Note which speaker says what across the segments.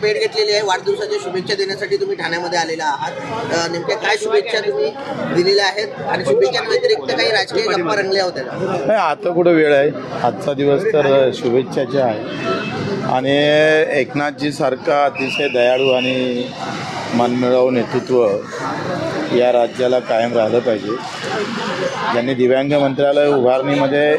Speaker 1: भेट घेतलेली आहे. वाढदिवसाच्या शुभेच्छा देण्यासाठी तुम्ही ठाण्यामध्ये आलेला आहात. नेमक्या काय शुभेच्छा तुम्ही दिलेल्या आहेत? आणि शुभेच्छांव्यतिरिक्त काही राजकीय गप्पा रंगल्या होत्या
Speaker 2: आता कुठं वेळ आहे? आजचा दिवस तर शुभेच्छाचे आहे. आणि एकनाथजी सारखा अतिशय दयाळू आणि मनमिळावू नेतृत्व या राज्याला कायम राहिलं पाहिजे. ज्यांनी दिव्यांग मंत्रालय उभारणीमध्ये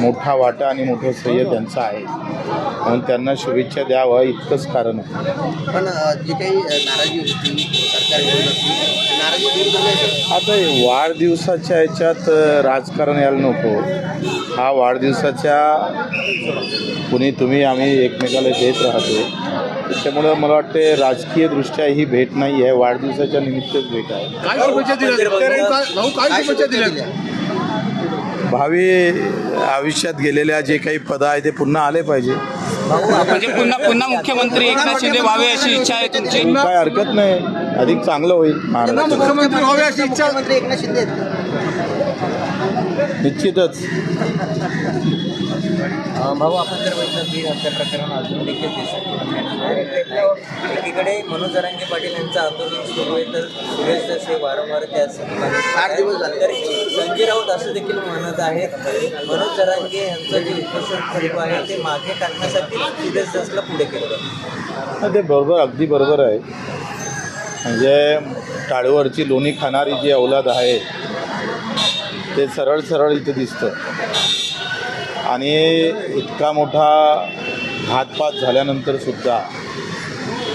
Speaker 2: मोठा वाटा आणि मोठं श्रेय त्यांचं आहे. म्हणून त्यांना शुभेच्छा द्यावं इतकंच कारण आहे
Speaker 1: पण जी काही अ, नाराजी होती सरकार विरोधातली ती नाराजी दूर करण्याचं
Speaker 2: आता हे वाढदिवसाच्या ह्याच्यात राजकारण यायला नको. हा वाढदिवसाच्या कुणी तुम्ही आम्ही एकमेकाला देत राहतो. त्याच्यामुळं मला वाटते राजकीयदृष्ट्या ही भेट नाही आहे वाढदिवसाच्या निमित्तच भेट आहे. भावी आयुष्यात गेलेल्या जे काही पद आहे ते पुन्हा आले पाहिजे.
Speaker 3: म्हणजे पुन्हा पुन्हा मुख्यमंत्री एकनाथ शिंदे व्हावे अशी इच्छा आहे तुमची?
Speaker 2: काय हरकत नाही. अधिक चांगलं होईल. महाराष्ट्र
Speaker 4: मुख्यमंत्री व्हावे अशी इच्छा
Speaker 1: मुख्यमंत्री एकनाथ शिंदे आहेत.
Speaker 2: निश्चितच.
Speaker 5: भाऊ आपण जर बघितलं बीड हत्या प्रकरण अजून देखील दिसत एकीकडे मनोज जरांगे पाटील यांचं आंदोलन सुरू आहे तर सुरेश दस वारंवार त्या
Speaker 1: आठ दिवस झाले.
Speaker 5: तर संजय राऊत असं देखील म्हणत आहेत. मनोज जरांगे यांचं जे उपोषण चालू आहे ते मागे टाकण्यासाठी सुरेश दसला पुढे केलं
Speaker 2: ते बरोबर अगदी बरोबर आहे. म्हणजे टाळीवरची लोणी खाणारी जी अवलाद आहे ते सरळ सरळ इथं दिसतं. आणि इतका मोठा घातपात झाल्यानंतर सुद्धा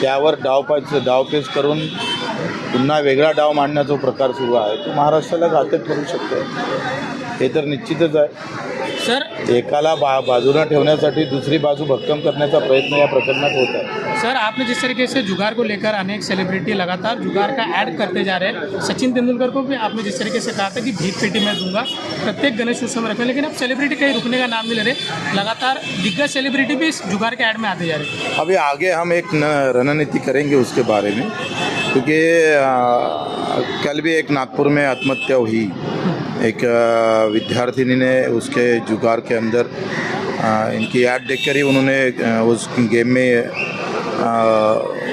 Speaker 2: त्यावर डावपाच डावपेच करून पुन्हा वेगळा डाव मांडण्याचा प्रकार सुरू आहे. तो महाराष्ट्राला घातक ठरू शकतो. हे तर निश्चितच आहे.
Speaker 3: सर?
Speaker 2: एकाला बा बाजूला ठेवण्यासाठी दुसरी बाजू भक्कम करण्याचा प्रयत्न या प्रकरणात होत आहे.
Speaker 6: सर आपने जिस तरीके से जुगार को लेकर अनेक सेलिब्रिटी लगातार जुगार का ऐड करते जा रहे हैं सचिन तेंदुलकर को भी आपने जिस तरीके से कहा था कि भीख पेटी मैं दूँगा प्रत्येक गणेश उत्सव में रखें लेकिन अब सेलिब्रिटी कहीं रुकने का नाम नहीं ले रहे लगातार दिग्गज सेलिब्रिटी भी इस जुगार के ऐड में आते जा रहे हैं।
Speaker 2: अभी आगे हम एक रणनीति करेंगे उसके बारे में क्योंकि कल भी एक नागपुर में आत्महत्या हुई। एक विद्यार्थिनी ने उसके जुगार के अंदर इनकी ऐड देखकर ही उन्होंने उस गेम में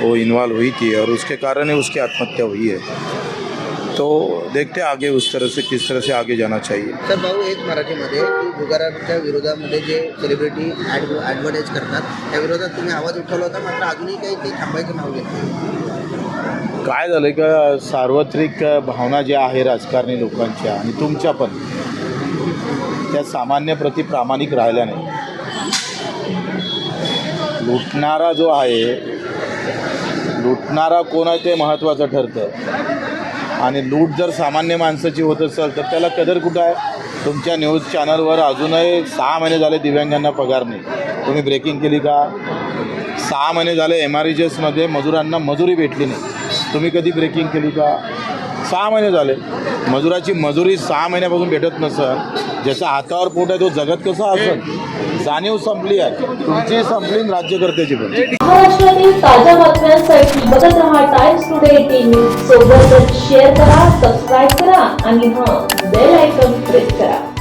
Speaker 2: वो इन्वॉल्व हुई थी और उसके कारण ही उसकी आत्महत्या हुई है तो देखते आगे उस तरह से, किस तरह से आगे जाना चाहिए
Speaker 1: सर, भाऊ, एक मराठीमध्ये की जुगारांच्या विरोधामध्ये जे सेलिब्रिटी ॲड ॲडव्हर्टाईज करतात, त्या विरोधात तुम्ही आवाज़ उठवला होता, मात्र अजूनही काही थांबायचं नाव.
Speaker 2: काय झालं का सार्वत्रिक भावना ज्या आहे राजकारणी लोकांच्या आणि तुमच्या पण त्या सामान्य प्रति प्रामाणिक राहिल्या नाही लुटणारा जो आहे लुटणारा कोण आहे ते महत्त्वाचं ठरतं. आणि लूट जर सामान्य माणसाची होत असेल तर त्याला कदर कुठं आहे? तुमच्या न्यूज चॅनलवर अजूनही सहा महिने झाले दिव्यांगांना पगार नाही. तुम्ही ब्रेकिंग केली का? सहा महिने झाले एम आर मजुरांना मजुरी भेटली नाही. तुम्ही कधी ब्रेकिंग केली का? सहा महिने झाले. मजुराची मजुरी सहा महिन्यापासून भेटत नसेल ज्याच्या हातावर पोट आहे तो जगत कसा असेल जाणीव संपली आहे. तुमची संपली राज्यकर्त्याची पण.
Speaker 7: महाराष्ट्रातील ताज्या बातम्यांसाठी बघत राहा टाइम्स टुडे टीव्ही सोबतच शेअर करा सबस्क्राईब करा आणि हा बेल आयकॉन प्रेस करा.